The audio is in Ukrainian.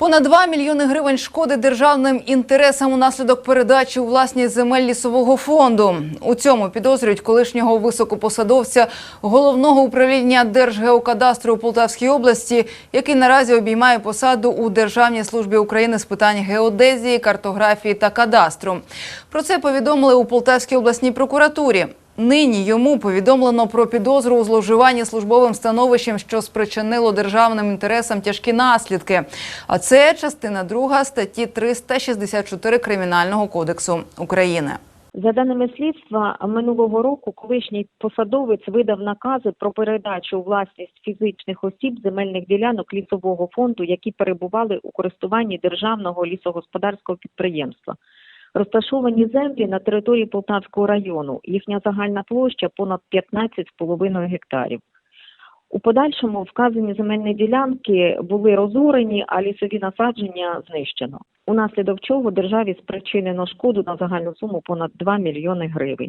Понад 2 мільйони гривень шкоди державним інтересам унаслідок передачі у власність земель лісового фонду. У цьому підозрюють колишнього високопосадовця головного управління Держгеокадастру у Полтавській області, який наразі обіймає посаду у Державній службі України з питань геодезії, картографії та кадастру. Про це повідомили у Полтавській обласній прокуратурі. Нині йому повідомлено про підозру у зловживанні службовим становищем, що спричинило державним інтересам тяжкі наслідки. А це частина 2 статті 364 Кримінального кодексу України. За даними слідства, минулого року колишній посадовець видав накази про передачу у власність фізичних осіб земельних ділянок лісового фонду, які перебували у користуванні державного лісогосподарського підприємства. Розташовані землі на території Полтавського району. Їхня загальна площа понад 15,5 гектарів. У подальшому вказані земельні ділянки були розорені, а лісові насадження знищено. Унаслідок чого державі спричинено шкоду на загальну суму понад 2 мільйони гривень.